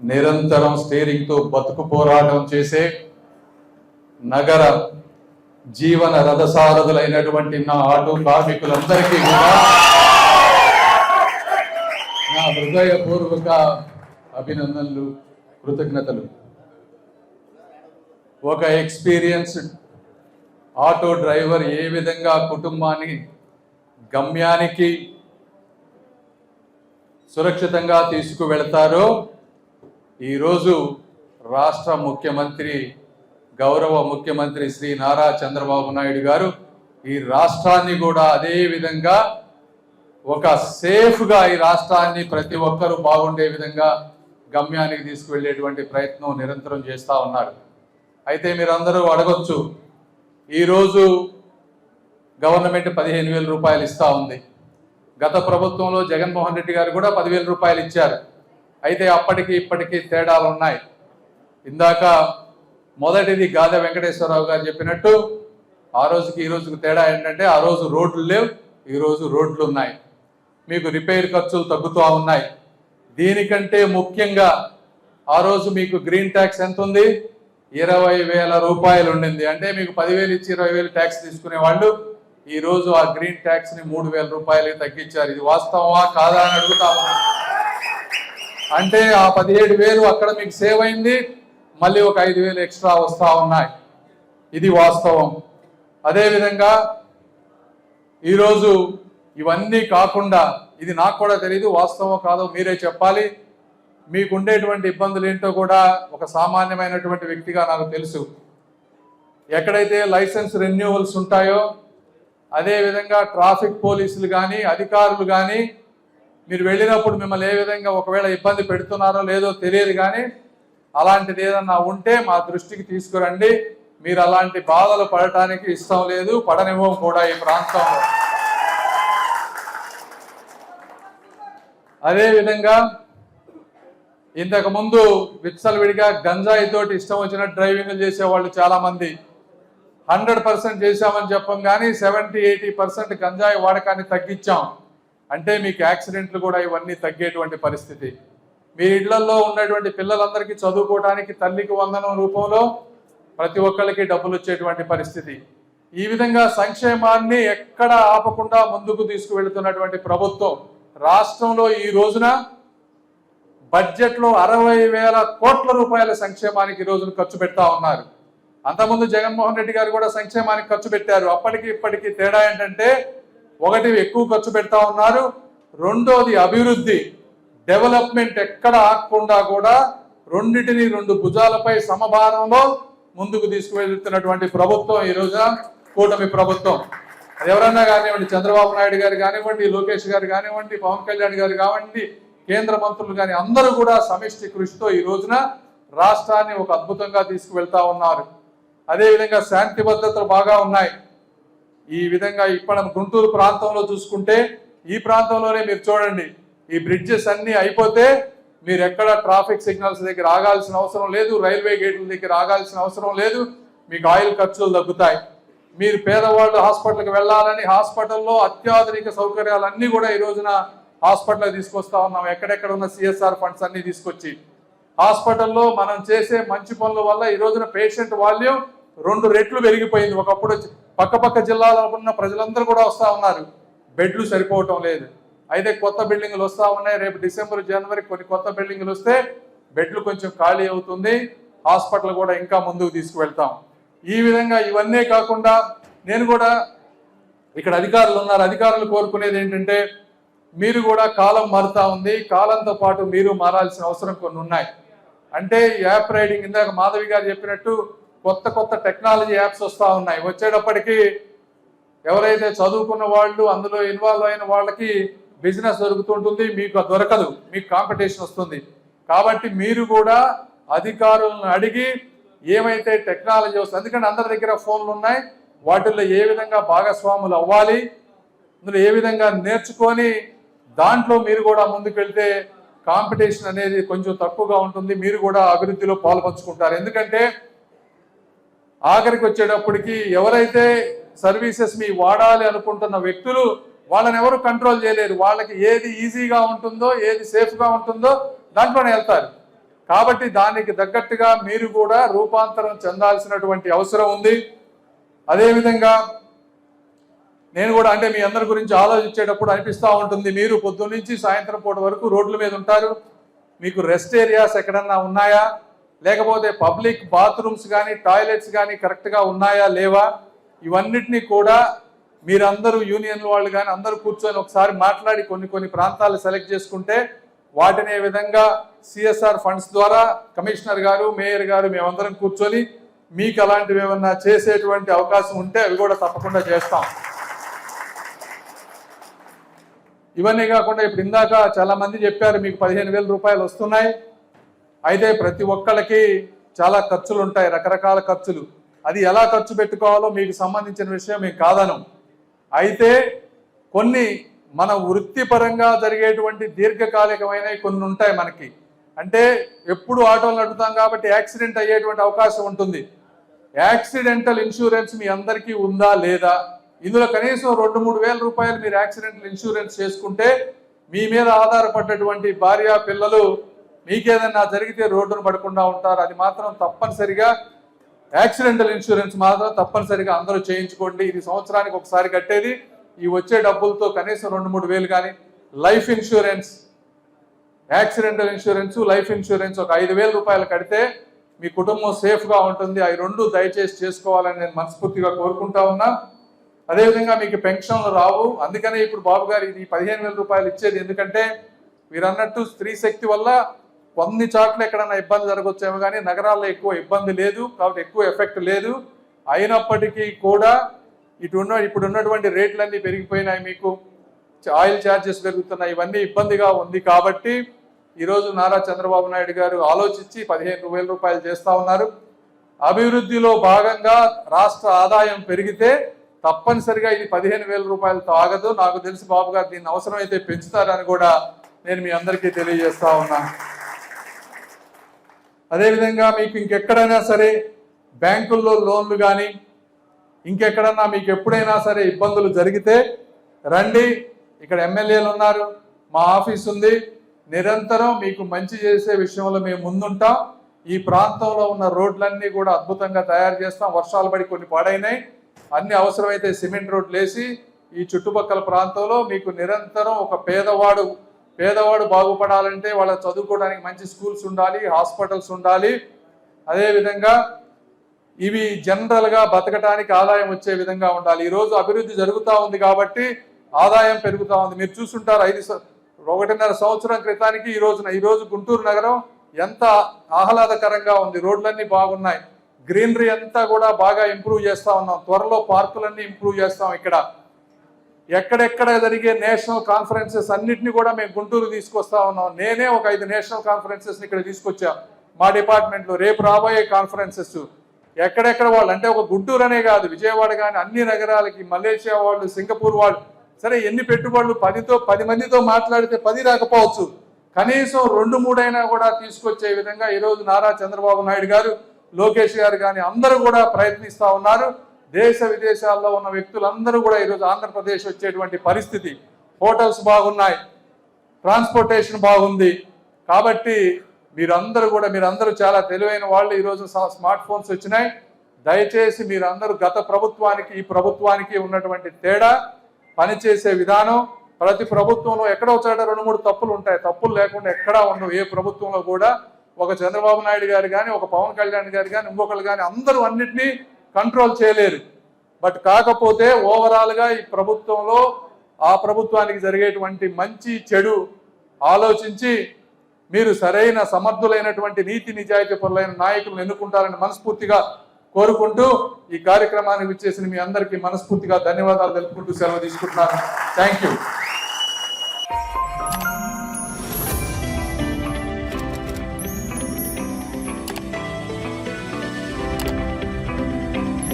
నిరంతరం స్టీరింగ్తో బతుకు పోరాటం చేసే నగర జీవన రథసారథులైనటువంటి నా ఆటో కార్మికులందరికీ కూడా నా హృదయపూర్వక అభినందనలు కృతజ్ఞతలు. ఒక ఎక్స్పీరియన్స్డ్ ఆటో డ్రైవర్ ఏ విధంగా కుటుంబాన్ని గమ్యానికి సురక్షితంగా తీసుకువెళతారో ఈరోజు రాష్ట్ర ముఖ్యమంత్రి గౌరవ ముఖ్యమంత్రి శ్రీ నారా చంద్రబాబు నాయుడు గారు ఈ రాష్ట్రాన్ని కూడా అదే విధంగా ఒక సేఫ్గా ఈ రాష్ట్రాన్ని ప్రతి ఒక్కరూ బాగుండే విధంగా గమ్యానికి తీసుకువెళ్ళేటువంటి ప్రయత్నం నిరంతరం చేస్తూ ఉన్నారు. అయితే మీరందరూ అడగొచ్చు ఈరోజు గవర్నమెంట్ పదిహేను వేల రూపాయలు ఇస్తూ ఉంది. గత ప్రభుత్వంలో జగన్మోహన్ రెడ్డి గారు కూడా పదివేల రూపాయలు ఇచ్చారు. అయితే అప్పటికి ఇప్పటికీ తేడాలు ఉన్నాయి. ఇందాక మొదటిది గాదె వెంకటేశ్వరరావు గారు చెప్పినట్టు ఆ రోజుకి ఈ రోజుకి తేడా ఏంటంటే ఆ రోజు రోడ్లు లేవు ఈరోజు రోడ్లు ఉన్నాయి. మీకు రిపేర్ ఖర్చులు తగ్గుతూ ఉన్నాయి. దీనికంటే ముఖ్యంగా ఆ రోజు మీకు గ్రీన్ ట్యాక్స్ ఎంత ఉంది? ఇరవై వేల రూపాయలు ఉండింది. అంటే మీకు పదివేలు ఇచ్చి ఇరవై వేలు ట్యాక్స్ తీసుకునే వాళ్ళు ఈరోజు ఆ గ్రీన్ ట్యాక్స్ని మూడు వేల రూపాయలకి తగ్గించారు. ఇది వాస్తవమా కాదా అని అడుగుతా అంటే ఆ పదిహేడు వేలు అక్కడ మీకు సేవ్ అయింది మళ్ళీ ఒక ఐదు వేలు ఎక్స్ట్రా వస్తూ ఉన్నాయి. ఇది వాస్తవం. అదేవిధంగా ఈరోజు ఇవన్నీ కాకుండా ఇది నాకు కూడా తెలియదు వాస్తవం కాదో మీరే చెప్పాలి. మీకు ఉండేటువంటి ఇబ్బందులు ఏంటో కూడా ఒక సామాన్యమైనటువంటి వ్యక్తిగా నాకు తెలుసు. ఎక్కడైతే లైసెన్స్ రెన్యూవల్స్ ఉంటాయో అదేవిధంగా ట్రాఫిక్ పోలీసులు కానీ అధికారులు కానీ మీరు వెళ్ళినప్పుడు మిమ్మల్ని ఏ విధంగా ఒకవేళ ఇబ్బంది పెడుతున్నారో లేదో తెలియదు కానీ అలాంటిది ఏదన్నా ఉంటే మా దృష్టికి తీసుకురండి. మీరు అలాంటి బాధలు పడటానికి ఇష్టం లేదు పడనివ్వం కూడా ఈ ప్రాంతంలో. అదేవిధంగా ఇంతకు ముందు విచ్చలవిడిగా గంజాయి తోటి ఇష్టం వచ్చిన డ్రైవింగ్లు చేసేవాళ్ళు చాలా మంది హండ్రెడ్ పర్సెంట్ చేశామని చెప్పం కానీ సెవెంటీ ఎయిటీ పర్సెంట్ గంజాయి వాడకాన్ని తగ్గించాం. అంటే మీకు యాక్సిడెంట్లు కూడా ఇవన్నీ తగ్గేటువంటి పరిస్థితి. మీ ఇళ్ళలో ఉన్నటువంటి పిల్లలందరికీ చదువుకోవడానికి తల్లికి వందనం రూపంలో ప్రతి ఒక్కరికి డబ్బులు వచ్చేటువంటి పరిస్థితి. ఈ విధంగా సంక్షేమాన్ని ఎక్కడ ఆపకుండా ముందుకు తీసుకువెళ్తున్నటువంటి ప్రభుత్వం రాష్ట్రంలో ఈ రోజున బడ్జెట్లో అరవై వేల కోట్ల రూపాయల సంక్షేమానికి ఈ రోజున ఖర్చు పెడతా ఉన్నారు. అంతకుముందు జగన్మోహన్ రెడ్డి గారు కూడా సంక్షేమానికి ఖర్చు పెట్టారు. అప్పటికి ఇప్పటికీ తేడా ఏంటంటే ఒకటి ఎక్కువ ఖర్చు పెడతా ఉన్నారు. రెండోది అభివృద్ధి. డెవలప్మెంట్ ఎక్కడ ఆగకుండా కూడా రెండింటిని రెండు భుజాలపై సమభారంలో ముందుకు తీసుకువెళ్తున్నటువంటి ప్రభుత్వం ఈ రోజున కూటమి ప్రభుత్వం. అది ఎవరన్నా కానివ్వండి చంద్రబాబు నాయుడు గారు కానివ్వండి లోకేష్ గారు కానివ్వండి పవన్ కళ్యాణ్ గారు కానివ్వండి కేంద్ర మంత్రులు కానీ అందరూ కూడా సమిష్టి కృషితో ఈ రోజున రాష్ట్రాన్ని ఒక అద్భుతంగా తీసుకువెళ్తా ఉన్నారు. అదేవిధంగా శాంతి భద్రతలు బాగా ఉన్నాయి. ఈ విధంగా ఇప్పుడు గుంటూరు ప్రాంతంలో చూసుకుంటే ఈ ప్రాంతంలోనే మీరు చూడండి ఈ బ్రిడ్జెస్ అన్ని అయిపోతే మీరు ఎక్కడ ట్రాఫిక్ సిగ్నల్స్ దగ్గర ఆగాల్సిన అవసరం లేదు రైల్వే గేట్ల దగ్గర ఆగాల్సిన అవసరం లేదు మీకు ఆయిల్ ఖర్చులు తగ్గుతాయి. మీరు పేదవాళ్ళు హాస్పిటల్కి వెళ్ళాలని హాస్పిటల్లో అత్యాధునిక సౌకర్యాలు అన్నీ కూడా ఈ రోజున హాస్పిటల్ తీసుకొస్తా ఉన్నాం. ఎక్కడెక్కడ ఉన్న సిఎస్ఆర్ ఫండ్స్ అన్ని తీసుకొచ్చి. హాస్పిటల్లో మనం చేసే మంచి పనుల వల్ల ఈ రోజున పేషెంట్ వాల్యూమ్ రెండు రెట్లు పెరిగిపోయింది. ఒకప్పుడు పక్కపక్క పక్క పక్క జిల్లాలో ఉన్న ప్రజలందరూ కూడా వస్తూ ఉన్నారు. బెడ్లు సరిపోవటం లేదు. అయితే కొత్త బిల్డింగ్లు వస్తూ ఉన్నాయి. రేపు డిసెంబర్ జనవరి కొన్ని కొత్త బిల్డింగ్లు వస్తే బెడ్లు కొంచెం ఖాళీ అవుతుంది. హాస్పిటల్ కూడా ఇంకా ముందుకు తీసుకువెళ్తాం. ఈ విధంగా ఇవన్నీ కాకుండా నేను కూడా ఇక్కడ అధికారులు ఉన్నారు. అధికారులు కోరుకునేది ఏంటంటే మీరు కూడా కాలం మారుతా ఉంది. కాలంతో పాటు మీరు మారాల్సిన అవసరం కొన్ని ఉన్నాయి. అంటే యాప్ రైడింగ్ ఇందాక మాధవి గారు చెప్పినట్టు కొత్త కొత్త టెక్నాలజీ యాప్స్ వస్తూ ఉన్నాయి. వచ్చేటప్పటికి ఎవరైతే చదువుకున్న వాళ్ళు అందులో ఇన్వాల్వ్ అయిన వాళ్ళకి బిజినెస్ దొరుకుతుంటుంది మీకు దొరకదు మీకు కాంపిటీషన్ వస్తుంది. కాబట్టి మీరు కూడా అధికారులను అడిగి ఏమైతే టెక్నాలజీ వస్తుంది ఎందుకంటే అందరి దగ్గర ఫోన్లు ఉన్నాయి. వాటిల్లో ఏ విధంగా భాగస్వాములు అవ్వాలి అందులో ఏ విధంగా నేర్చుకొని దాంట్లో మీరు కూడా ముందుకెళ్తే కాంపిటీషన్ అనేది కొంచెం తక్కువగా ఉంటుంది మీరు కూడా అభివృద్ధిలో పాల్పంచుకుంటారు. ఎందుకంటే ఆఖరికి వచ్చేటప్పటికి ఎవరైతే సర్వీసెస్ మీ వాడాలి అనుకుంటున్న వ్యక్తులు వాళ్ళని ఎవరు కంట్రోల్ చేయలేరు. వాళ్ళకి ఏది ఈజీగా ఉంటుందో ఏది సేఫ్గా ఉంటుందో దాంట్లోనే వెళ్తారు. కాబట్టి దానికి తగ్గట్టుగా మీరు కూడా రూపాంతరం చెందాల్సినటువంటి అవసరం ఉంది. అదేవిధంగా నేను కూడా అంటే మీ అందరి గురించి ఆలోచించేటప్పుడు అనిపిస్తూ ఉంటుంది. మీరు పొద్దున్నీ సాయంత్రం పూట వరకు రోడ్ల మీద ఉంటారు. మీకు రెస్ట్ ఏరియాస్ ఎక్కడన్నా ఉన్నాయా? లేకపోతే పబ్లిక్ బాత్రూమ్స్ కానీ టాయిలెట్స్ కానీ కరెక్ట్గా ఉన్నాయా లేవా? ఇవన్నిటినీ కూడా మీరందరూ యూనియన్ వాళ్ళు కానీ అందరూ కూర్చొని ఒకసారి మాట్లాడి కొన్ని కొన్ని ప్రాంతాలు సెలెక్ట్ చేసుకుంటే వాటిని ఏ విధంగా సిఎస్ఆర్ ఫండ్స్ ద్వారా కమిషనర్ గారు మేయర్ గారు మేమందరం కూర్చొని మీకు అలాంటివి ఏమన్నా చేసేటువంటి అవకాశం ఉంటే అవి కూడా తప్పకుండా చేస్తాం. ఇవన్నీ కాకుండా ఇప్పుడు ఇందాక చాలా మంది చెప్పారు మీకు పదిహేను వేల రూపాయలు వస్తున్నాయి. అయితే ప్రతి ఒక్కళ్ళకి చాలా ఖర్చులు ఉంటాయి రకరకాల ఖర్చులు. అది ఎలా ఖర్చు పెట్టుకోవాలో మీకు సంబంధించిన విషయం మీకు కాదను. అయితే కొన్ని మన వృత్తిపరంగా జరిగేటువంటి దీర్ఘకాలికమైనవి కొన్ని ఉంటాయి మనకి. అంటే ఎప్పుడు ఆటోలు నడుపుతాం కాబట్టి యాక్సిడెంట్ అయ్యేటువంటి అవకాశం ఉంటుంది. యాక్సిడెంటల్ ఇన్సూరెన్స్ మీ అందరికీ ఉందా లేదా? ఇందులో కనీసం రెండు మూడు వేల రూపాయలు మీరు యాక్సిడెంటల్ ఇన్సూరెన్స్ చేసుకుంటే మీ మీద ఆధారపడ్డటువంటి భార్య పిల్లలు మీకేదన్నా జరిగితే రోడ్డును పడకుండా ఉంటారు. అది మాత్రం తప్పనిసరిగా యాక్సిడెంటల్ ఇన్సూరెన్స్ మాత్రం తప్పనిసరిగా అందరూ చేయించుకోండి. ఇది సంవత్సరానికి ఒకసారి కట్టేది. ఈ వచ్చే డబ్బులతో కనీసం రెండు మూడు వేలు కానీ life insurance accidental insurance life insurance ఒక ఐదు వేల రూపాయలు కడితే మీ కుటుంబం సేఫ్గా ఉంటుంది. అవి రెండు దయచేసి చేసుకోవాలని నేను మనస్ఫూర్తిగా కోరుకుంటా ఉన్నా. అదేవిధంగా మీకు పెన్షన్లు రావు. అందుకనే ఇప్పుడు బాబు గారు ఇది పదిహేను వేల రూపాయలు ఇచ్చేది. ఎందుకంటే మీరు అన్నట్టు స్త్రీ శక్తి వల్ల కొన్ని చోట్ల ఎక్కడైనా ఇబ్బంది జరగవచ్చేమో కానీ నగరాల్లో ఎక్కువ ఇబ్బంది లేదు కాబట్టి ఎక్కువ ఎఫెక్ట్ లేదు. అయినప్పటికీ కూడా ఇటు ఉన్న ఇప్పుడు ఉన్నటువంటి రేట్లన్నీ పెరిగిపోయినాయి మీకు. ఆయిల్ ఛార్జెస్ పెరుగుతున్నాయి ఇవన్నీ ఇబ్బందిగా ఉంది కాబట్టి ఈరోజు నారా చంద్రబాబు నాయుడు గారు ఆలోచించి పదిహేను వేల రూపాయలు చేస్తూ ఉన్నారు. అభివృద్ధిలో భాగంగా రాష్ట్ర ఆదాయం పెరిగితే తప్పనిసరిగా ఇది పదిహేను వేల రూపాయలతో ఆగదు. నాకు తెలిసి బాబు గారు దీన్ని అవసరమైతే పెంచుతారని కూడా నేను మీ అందరికీ తెలియజేస్తా ఉన్నాను అదేవిధంగా మీకు ఇంకెక్కడైనా సరే బ్యాంకుల్లో లోన్లు కానీ ఇంకెక్కడన్నా మీకు ఎప్పుడైనా సరే ఇబ్బందులు జరిగితే రండి. ఇక్కడ ఎమ్మెల్యేలు ఉన్నారు మా ఆఫీస్ ఉంది. నిరంతరం మీకు మంచి చేసే విషయంలో మేము ముందుంటాం. ఈ ప్రాంతంలో ఉన్న రోడ్లన్నీ కూడా అద్భుతంగా తయారు చేస్తాం. వర్షాలు పడి కొన్ని పాడైనాయి. అన్ని అవసరమైతే సిమెంట్ రోడ్లు వేసి ఈ చుట్టుపక్కల ప్రాంతంలో మీకు నిరంతరం ఒక పేదవాడు పేదవాడు బాగుపడాలంటే వాళ్ళ చదువుకోవడానికి మంచి స్కూల్స్ ఉండాలి హాస్పిటల్స్ ఉండాలి. అదేవిధంగా ఇవి జనరల్గా బతకటానికి ఆదాయం వచ్చే విధంగా ఉండాలి. ఈరోజు అభివృద్ధి జరుగుతూ ఉంది కాబట్టి ఆదాయం పెరుగుతూ ఉంది. మీరు చూసుంటారు ఐదు ఒకటిన్నర సంవత్సరం క్రితానికి ఈ రోజున ఈరోజు గుంటూరు నగరం ఎంత ఆహ్లాదకరంగా ఉంది. రోడ్లన్నీ బాగున్నాయి. గ్రీనరీ అంతా కూడా బాగా ఇంప్రూవ్ చేస్తూ ఉన్నాం. త్వరలో పార్కులన్నీ ఇంప్రూవ్ చేస్తాం ఇక్కడ. ఎక్కడెక్కడ జరిగే నేషనల్ కాన్ఫరెన్సెస్ అన్నిటిని కూడా మేము గుంటూరు తీసుకొస్తా ఉన్నాం. నేనే ఒక ఐదు నేషనల్ కాన్ఫరెన్సెస్ ఇక్కడ తీసుకొచ్చా. మా డిపార్ట్మెంట్లో రేపు రాబోయే కాన్ఫరెన్సెస్. ఎక్కడెక్కడ వాళ్ళు అంటే ఒక గుంటూరు అనే కాదు విజయవాడ కానీ అన్ని నగరాలకి మలేషియా వాళ్ళు సింగపూర్ వాళ్ళు. సరే ఎన్ని పెట్టుబడులు? పదితో పది మందితో మాట్లాడితే పది రాకపోవచ్చు. కనీసం రెండు మూడైనా కూడా తీసుకొచ్చే విధంగా ఈరోజు నారా చంద్రబాబు నాయుడు గారు లోకేష్ గారు కానీ అందరూ కూడా ప్రయత్నిస్తూ ఉన్నారు. దేశ విదేశాల్లో ఉన్న వ్యక్తులందరూ కూడా ఈరోజు ఆంధ్రప్రదేశ్ వచ్చేటువంటి పరిస్థితి. హోటల్స్ బాగున్నాయి. ట్రాన్స్పోర్టేషన్ బాగుంది. కాబట్టి మీరందరూ కూడా మీరందరూ చాలా తెలివైన వాళ్ళు ఈరోజు స్మార్ట్ ఫోన్స్ వచ్చినాయి. దయచేసి మీరందరూ గత ప్రభుత్వానికి ఈ ప్రభుత్వానికి ఉన్నటువంటి తేడా పనిచేసే విధానం ప్రతి ప్రభుత్వంలో ఎక్కడో చోట రెండు మూడు తప్పులు ఉంటాయి. తప్పులు లేకుండా ఎక్కడా ఉండవు. ఏ ప్రభుత్వంలో కూడా ఒక చంద్రబాబు నాయుడు గారు కానీ ఒక పవన్ కళ్యాణ్ గారు కానీ ఇంకొకరు కానీ అందరూ అన్నింటినీ కంట్రోల్ చేయలేరు. బట్ కాకపోతే ఓవరాల్గా ఈ ప్రభుత్వంలో ఆ ప్రభుత్వానికి జరిగేటువంటి మంచి చెడు ఆలోచించి మీరు సరైన సమర్థులైనటువంటి నీతి నిజాయితీ పరులైన నాయకులను ఎన్నుకుంటారని మనస్ఫూర్తిగా కోరుకుంటూ ఈ కార్యక్రమానికి విచ్చేసిన మీ అందరికీ మనస్ఫూర్తిగా ధన్యవాదాలు తెలుపుకుంటూ సెలవు తీసుకుంటున్నాను. Thank you